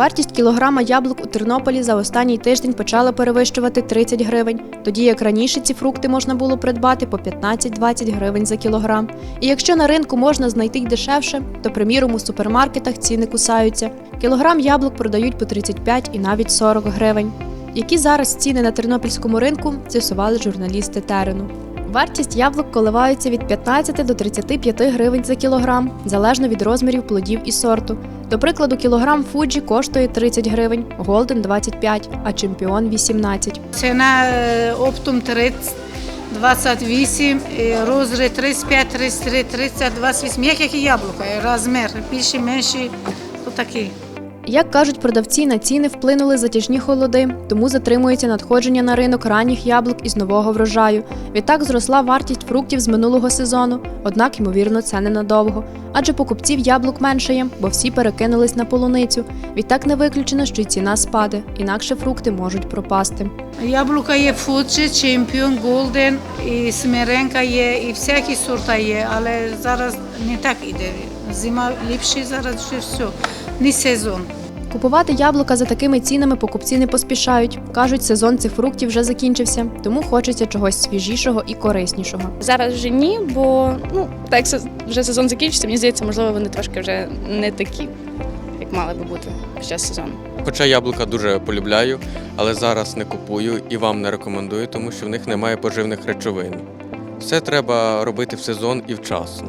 Вартість кілограма яблук у Тернополі за останній тиждень почала перевищувати 30 гривень, тоді як раніше ці фрукти можна було придбати по 15-20 гривень за кілограм. І якщо на ринку можна знайти й дешевше, то, приміром, у супермаркетах ціни кусаються. Кілограм яблук продають по 35 і навіть 40 гривень. Які зараз ціни на тернопільському ринку, з'ясували журналісти терену. Вартість яблук коливається від 15 до 35 гривень за кілограм, залежно від розмірів плодів і сорту. До прикладу, кілограм фуджі коштує 30 гривень, голден 25, а чемпіон 18. Ціна е, оптом 30, 28, е, розри 35, 33, 30, 28. Як і яблука, розмір більші, менші, то такий. Як кажуть продавці, на ціни вплинули затяжні холоди, тому затримується надходження на ринок ранніх яблук із нового врожаю. Відтак зросла вартість фруктів з минулого сезону, однак, ймовірно, це ненадовго. Адже покупців яблук меншає, бо всі перекинулись на полуницю. Відтак не виключено, що й ціна спаде, інакше фрукти можуть пропасти. Яблука є фуджі, чемпіон, голден, і смиренка є, і всякі сорта є, але зараз не так іде. Зима ліпше, зараз вже все, не сезон. Купувати яблука за такими цінами покупці не поспішають. Кажуть, сезон цих фруктів вже закінчився, тому хочеться чогось свіжішого і кориснішого. Зараз вже ні, бо ну так як вже сезон закінчиться, мені здається, можливо, вони трошки вже не такі, як мали би бути під час сезону. Хоча яблука дуже полюбляю, але зараз не купую і вам не рекомендую, тому що в них немає поживних речовин. Все треба робити в сезон і вчасно.